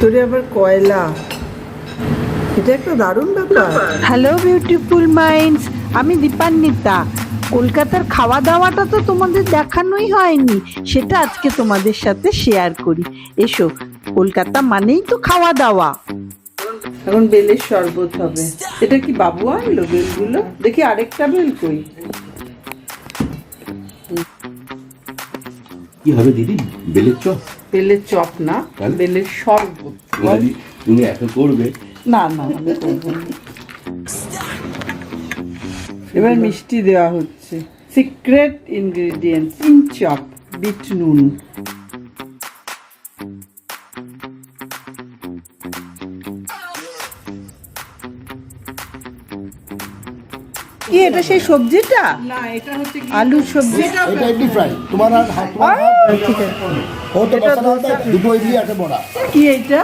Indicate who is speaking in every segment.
Speaker 1: তোরে আবার কয়লা? এটা একটা দারুণ ব্যাপার।
Speaker 2: হ্যালো বিউটিফুল মাইন্ডস আমি দীপান্বিতা। কলকাতার খাওয়া দাওয়াটা তো তোমাদের দেখানোই হয়নি সেটা আজকে তোমাদের সাথে শেয়ার করি। এসো কলকাতা মানেই তো খাওয়া দাওয়া
Speaker 1: এখন বেলের শরবত হবে। এটা কি বাবু আনলো বেলগুলো? দেখি আরেকটা বেল কই।
Speaker 3: কি হবে দিদি? বেলের চপ?
Speaker 1: বেলের চপ না? বেলের শরবত।
Speaker 3: তুমি এত করবে?
Speaker 1: না না আমি করব না। এবার মিষ্টি দেওয়া হচ্ছে। Secret ingredient in chop beet নুন। কি এটা সেই সবজিটা? না এটা হচ্ছে আলুর সবজি?
Speaker 4: এটা ইডলি ফ্রাই তোমার আর! হাত
Speaker 1: ঠিক আছে।
Speaker 4: ও তো মশলা দুটো ইডলি একটা বড়া।
Speaker 1: কি এটা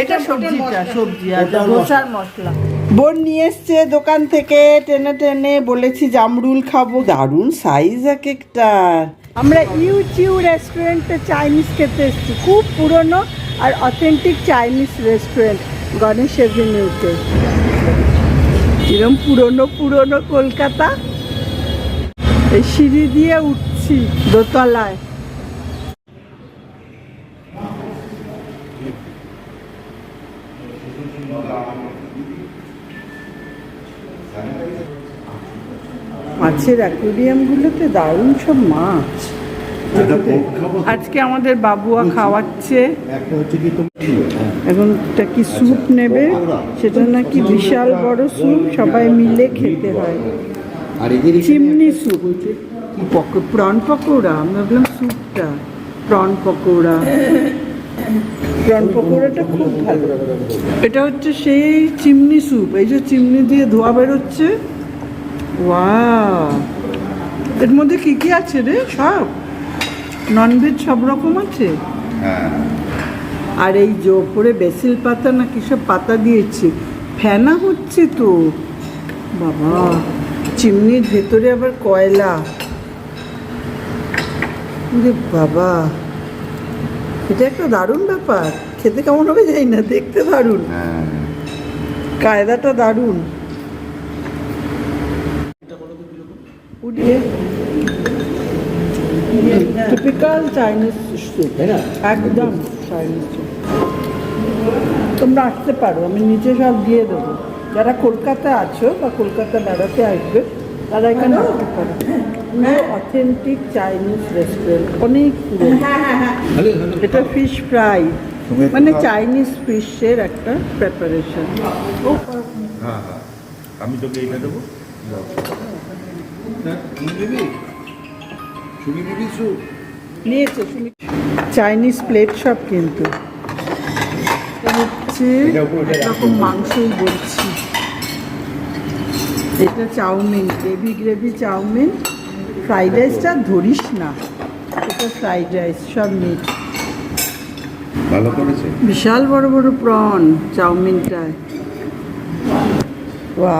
Speaker 1: এটা সবজিটা সবজি আর ধোসার মশলা। বোন নিয়ে এসছে দোকান থেকে টেনে টেনে বলেছি জামরুল খাব দারুণ সাইজ এক একটার আমরা ইউচিউ রেস্টুরেন্টে চাইনিজ খেতে এসেছি খুব পুরনো আর অথেন্টিক চাইনিজ রেস্টুরেন্ট গণেশ এভিনিউতে কিরম পুরনো পুরনো কলকাতা? এই সিঁড়ি দিয়ে উঠছি দোতলায়। মাছের অ্যাকুরিয়ামগুলোতে দারুণ সব মাছ। আজকে আমাদের বাবুয়া খাওয়াচ্ছে।
Speaker 4: কি
Speaker 1: এখন একটা কি স্যুপ নেবে সেটা নাকি বিশাল বড় স্যুপ সবাই মিলে খেতে হয়। Chimney soup. প্রন পকোড়া? আমি ভাবলাম স্যুপটা। প্রন পকোড়া। প্রন পকোড়াটা খুব ভালো। এটা হচ্ছে সেই চিমনি স্যুপ। এই যে চিমনি দিয়ে ধোয়া বেরোচ্ছে ওয়া এর মধ্যে কি কি আছে রে? সব? ননভেজ সব রকম আছে? আর এই যে ওপরে বেসিল পাতা না কিসব পাতা দিয়েছে। ফেনা হচ্ছে তো। বাবা চিমনির ভেতরে আবার কয়লা। বাবা। এটা একটা দারুণ ব্যাপার। খেতে কেমন হবে যাই না দেখতে দারুণ। কায়দাটা দারুণ। টিপিক্যাল চাইনিজ স্যুপ একদম চাইনিজ স্যুপ তোমরা আসতে পারো আমি নিচে সব দিয়ে দেবো। যারা কলকাতা আছো বা কলকাতা বেড়াতে আসবে তারা এখানে আসতে পারো। অথেন্টিক চাইনিজ রেস্টুরেন্ট অনেক পুরো এটা ফিশ ফ্রাই মানে চাইনিজ ফিশের একটা প্রেপারেশন
Speaker 3: হ্যাঁ হ্যাঁ। আমি তোকে এটা দেবো।
Speaker 1: নিয়েছে চাইনিজ প্লেট সব কিন্তু। হচ্ছে এরকম মাংসই বলছি। এটা chow mein gravy gravy chow mein. Fried রাইসটা ধরিস না। এটা ফ্রাইড রাইস সব মিট।
Speaker 3: ভালো করেছে?
Speaker 1: বিশাল বড় বড় প্রন চাউমিনটায়। ওয়া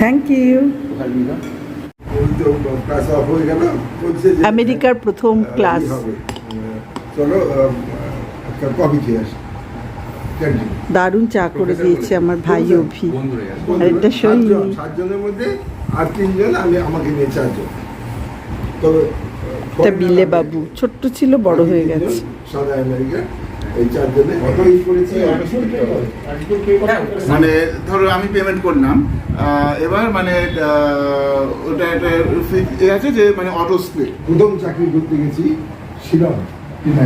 Speaker 1: থ্যাংক ইউ
Speaker 5: হয়ে
Speaker 1: আমেরিকার প্রথম ক্লাস
Speaker 5: চলো কফি খেয়ে আসি।
Speaker 1: দারুণ চা করে দিয়েছে আমার ভাই অভি। আর এটা সই।
Speaker 5: সাতজন সাতজনের মধ্যে আর তিনজন আমি আমাকে নিয়ে চারজন।
Speaker 1: এটা বিলে বাবু। ছোট্ট ছিল বড় হয়ে গেছে।
Speaker 5: সাদা আমেরিকা এই চারজনে
Speaker 6: মানে ধরো আমি পেমেন্ট করলাম আহ, এবার মানে ওটা একটা আছে যে মানে অটো স্প্লিট
Speaker 5: প্রথম চাকরি করতে গেছি শিলং।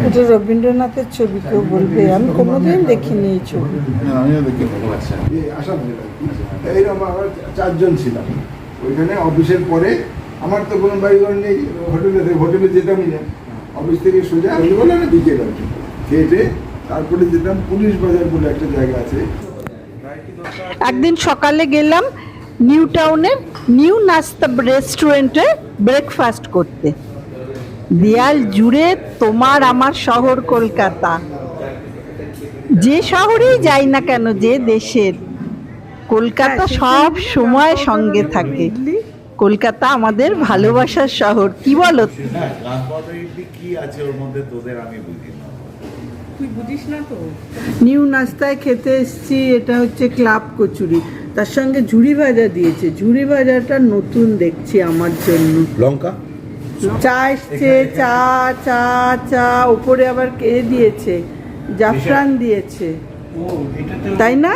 Speaker 1: এটা রবীন্দ্রনাথের ছবি কেউ বলবে? আমি কোনোদিন দেখিনি এই ছবি।
Speaker 6: আমিও দেখি
Speaker 3: আচ্ছা।
Speaker 5: আসাম এইরকম আমরা চারজন ছিলাম। ওইখানে অফিসের পরে আমার তো কোনো বাড়িঘর নেই হোটেলে হোটেলে যেতামই না। অফিস থেকে সোজা আমি বলে না বিকেল আর খেটে তারপরে যেতাম পুলিশ বাজার বলে একটা জায়গা আছে।
Speaker 2: একদিন সকালে গেলাম নিউ টাউনের নিউ নাস্তা রেস্টুরেন্টে ব্রেকফাস্ট করতে। দেয়াল জুড়ে তোমার আমার শহর কলকাতা। যে শহরেই যাই না কেন যে দেশের। কলকাতা সব সময় সঙ্গে থাকে। কলকাতা আমাদের ভালোবাসার শহর কি বলো?
Speaker 7: কি আছে ওর মধ্যে? তোদের আমি বুঝি না
Speaker 1: নিউ নাস্তায় খেতে এসছি এটা হচ্ছে ক্লাব কচুরি। তার সঙ্গে ঝুড়ি ভাজা দিয়েছে। ঝুড়ি ভাজাটা নতুন দেখছি আমার জন্য।
Speaker 3: লঙ্কা?
Speaker 1: চা এসছে চা চা চা। উপরে আবার কে দিয়েছে? জাফরান দিয়েছে। তাই না?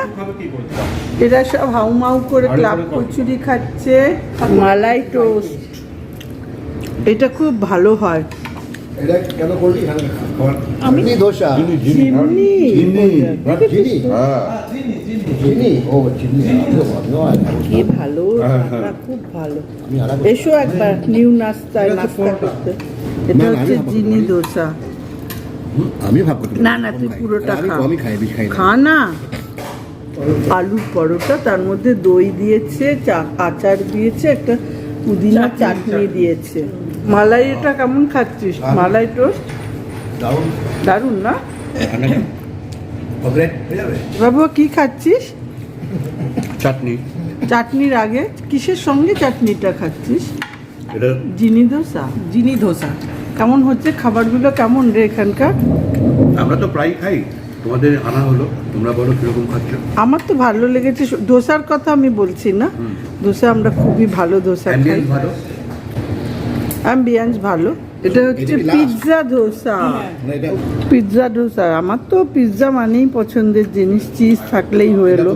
Speaker 1: এরা সব হাউমাউ করে ক্লাব কচুরি খাচ্ছে। মালাই টোস্ট। এটা খুব ভালো হয়।
Speaker 4: এটা কেন করলি? আমি? ধোসা
Speaker 1: চিমনি
Speaker 4: চিনি
Speaker 3: হ্যাঁ।
Speaker 4: চিনি ও চিনি
Speaker 1: কি ভালো? খুব ভালো। এসো একবার নিউ নাস্তায় নাস্তা করতে। এটা
Speaker 4: না, না,
Speaker 1: হচ্ছে চিনি দোসা।
Speaker 4: আমি ভাব করতে
Speaker 1: না, না, তুই পুরোটা
Speaker 4: আমি
Speaker 1: খা।
Speaker 4: কমই খাই বেশি খাই না।
Speaker 1: খা না। আলু পরোটা তার মধ্যে দই দিয়েছে চা- আচার দিয়েছে একটা পুদিনা চাটনি। দিয়েছে। মালাই এটা কেমন খাচ্ছিস? মালাই টোস্ট?
Speaker 4: দারুণ।
Speaker 1: দারুণ না? বাবু কি খাচ্ছিস?
Speaker 3: চাটনি।
Speaker 1: চাটনির আগে কিসের সঙ্গে চাটনিটা খাচ্ছিস?
Speaker 3: এটা
Speaker 1: জিনি দোসা জিনি ধোসা। কেমন হচ্ছে? খাবারগুলো কেমন রে এখানকার?
Speaker 3: আমরা তো প্রায় খাই। তোমাদের আনা হলো। তোমরা বলো কীরকম খাচ্ছ?
Speaker 1: আমার তো ভালো লেগেছে। ধোসার কথা আমি বলছি না। ধোসা আমরা খুবই ভালো ধোসা খাই।
Speaker 3: অ্যাম্বিয়েন্স ভালো।
Speaker 1: এটা হচ্ছে? পিৎজা ধোসা পিৎজা ধোসা আমার তো পিৎজা মানেই পছন্দের জিনিস চিজ থাকলেই হয়ে এলো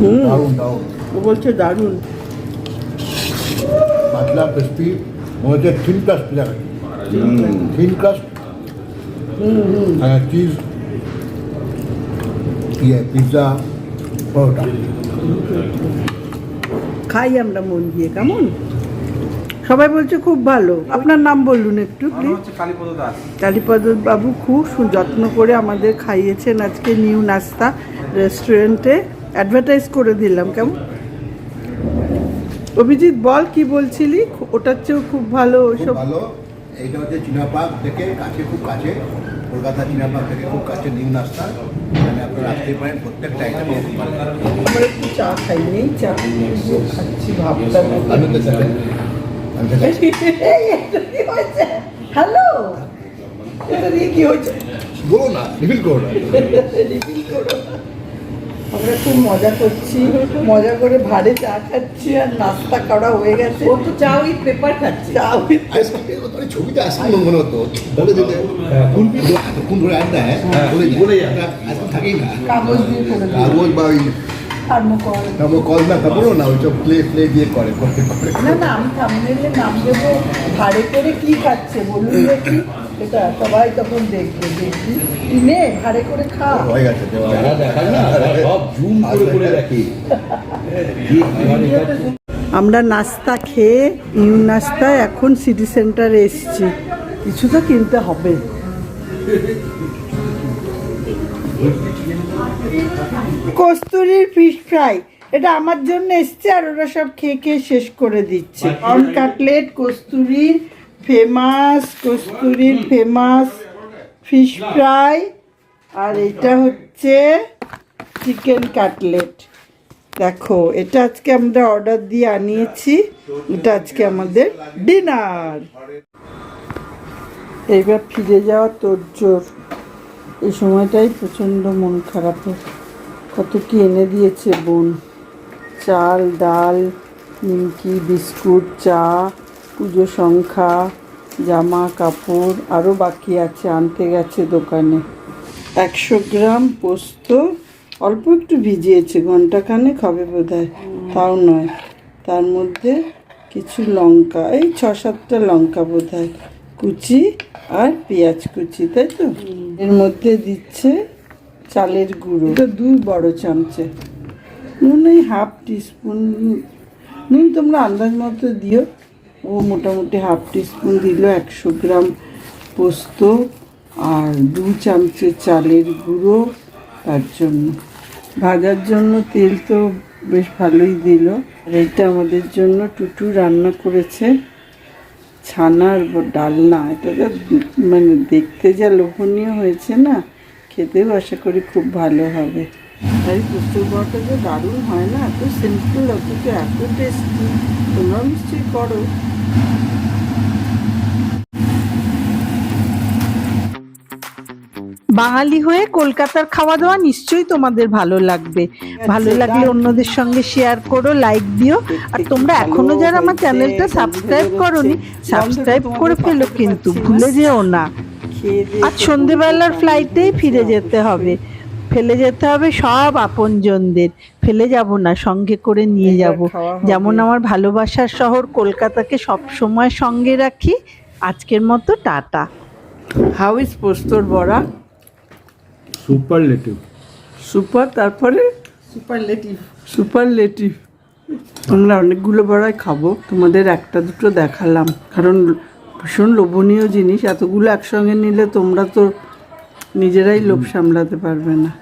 Speaker 1: হুম। ও বলছে দারুণ।
Speaker 4: পাতলা ক্রিস্পি হচ্ছে thin crust pizza thin crust হ্যাঁ চিজ ইয়ে পিৎজা পরোটা।
Speaker 1: খাই আমরা মন দিয়ে কেমন? সবাই বলছে খুব ভালো। আপনার নাম বলুন একটু প্লিজ কালীপদ বাবু খুব যত্ন করে আমাদের খাইয়েছেন আজকে নিউ নাস্তা রেস্টুরেন্টে। অ্যাডভার্টাইজ করে দিলাম কেমন? অভিজিৎ বল কি বলছিলি? ওটার চেয়েও খুব ভালো
Speaker 4: খুব
Speaker 1: ওইসব।
Speaker 4: ভালো। এইটা হচ্ছে চিনাপাক থেকে কাছে খুব কাছে। কলকাতা চিনাপাক থেকে খুব কাছে নিউ নাস্তা। এখানে আপনারা আসতে পারেন প্রত্যেকটা আইটেম খুব
Speaker 1: আমরা একটু চা খাই নেই চা খাচ্ছি ভাবতাম
Speaker 4: আমি তো চাই আমি তো চাই
Speaker 1: হ্যালো এটা দিয়ে কি হয়েছে
Speaker 4: বলো না রিভিল করো না
Speaker 1: আমরা খুব মজা করছি মজা করে ভারে চা খাচ্ছি আর নাস্তা করা হয়ে গেছে। ও তো চা উইথ পেপার খাচ্ছে। চা উইথ
Speaker 4: ছবিতে আসলে মনে হতো। বলে দিতে ধরে আড্ডা হ্যাঁ? বলে
Speaker 3: বলে
Speaker 4: যায়
Speaker 3: যায়।
Speaker 4: থাকেই না।
Speaker 1: কাগজ দিয়ে
Speaker 4: কাগজ বা ওই কল না তারপরও না ওইসব প্লে প্লে দিয়ে করে করে করে।
Speaker 1: না না আমি থামনেলে নাম দেবো। ভাড়ে করে কি খাচ্ছে বলুন দেখি। এটা সবাই তখন দেখবে দেখবি নে ভাড়ে করে খা
Speaker 4: হয়ে গেছে দেওয়া
Speaker 3: না সব জুম করে করে দেখে।
Speaker 1: আমরা নাস্তা খেয়ে নিউ নাস্তায় এখন সিটি সেন্টারে এসেছি। কিছু তো কিনতে হবে। কস্তুরির ফিশ ফ্রাই এটা আমার জন্য এসছে আর ওরা সব খেয়ে খেয়ে শেষ করে দিচ্ছে। অন কাটলেট কস্তুরির ফেমাস কস্তুরির ফেমাস ফিশ ফ্রাই আর এটা হচ্ছে চিকেন কাটলেট দেখো এটা আজকে আমরা অর্ডার দিয়ে আনিয়েছি। এটা আজকে আমাদের ডিনার এইবার ফিরে যাওয়া তোর জোর। এই সময়টাই প্রচণ্ড মন খারাপের। কত কি এনে দিয়েছে বোন? চাল, ডাল, নিমকি, বিস্কুট, চা, পুজো সংখ্যা, জামা, কাপড় আরও বাকি আছে, আনতে গেছে দোকানে। একশো গ্রাম পোস্ত অল্প একটু ভিজিয়েছে ঘন্টাখানেক হবে বোধ হয় তাও নয়। তার মধ্যে কিছু লঙ্কা, এই ছ সাতটা লঙ্কা বোধ হয় কুচি আর পেঁয়াজ কুচি তাই তো? এর মধ্যে দিচ্ছে চালের গুঁড়ো। এটা দুই বড় চামচে। নুন এই হাফ টিস্পুন নুন তোমরা আন্দাজ মতো দিও। ও মোটামুটি হাফ টিস্পুন দিল একশো গ্রাম পোস্ত আর দু চামচে চালের গুঁড়ো তার জন্য। ভাজার জন্য তেল তো বেশ ভালোই দিল। আর এটা আমাদের জন্য টুটু রান্না করেছে। ছানার ডালনা, এটা তো মানে দেখতে যা লোভনীয় হয়েছে না, খেতেও আশা করি খুব ভালো হবে। তাই পুষ্টির বড়টা যে দারুণ হয় না, এত সিম্পল অথচ এত টেস্টি তোমরাও নিশ্চয়ই করো।
Speaker 2: বাঙালি হয়ে কলকাতার খাওয়া দাওয়া নিশ্চয়ই তোমাদের ভালো লাগবে। ভালো লাগলে অন্যদের সঙ্গে শেয়ার করো লাইক দিও। আর তোমরা এখনও যারা আমার চ্যানেলটা সাবস্ক্রাইব করোনি সাবস্ক্রাইব করে ফেলো কিন্তু ভুলে যেও না। আজ সন্ধেবেলার ফ্লাইটেই ফিরে যেতে হবে। ফেলে যেতে হবে সব আপনজনদের। ফেলে যাব না সঙ্গে করে নিয়ে যাব। যেমন আমার ভালোবাসার শহর কলকাতাকে সব সময় সঙ্গে রাখি। আজকের মতো টাটা।
Speaker 1: হাউ ইজ পোস্তর বড়া?
Speaker 3: সুপারলেটিভ।
Speaker 1: সুপার তারপরে?
Speaker 7: সুপারলেটিভ।
Speaker 1: সুপারলেটিভ। আমরা অনেকগুলো বড়াই খাব তোমাদের একটা দুটো দেখালাম। কারণ ভীষণ লোভনীয় জিনিস এতগুলো একসঙ্গে নিলে তোমরা তো নিজেরাই লোভ সামলাতে পারবে না।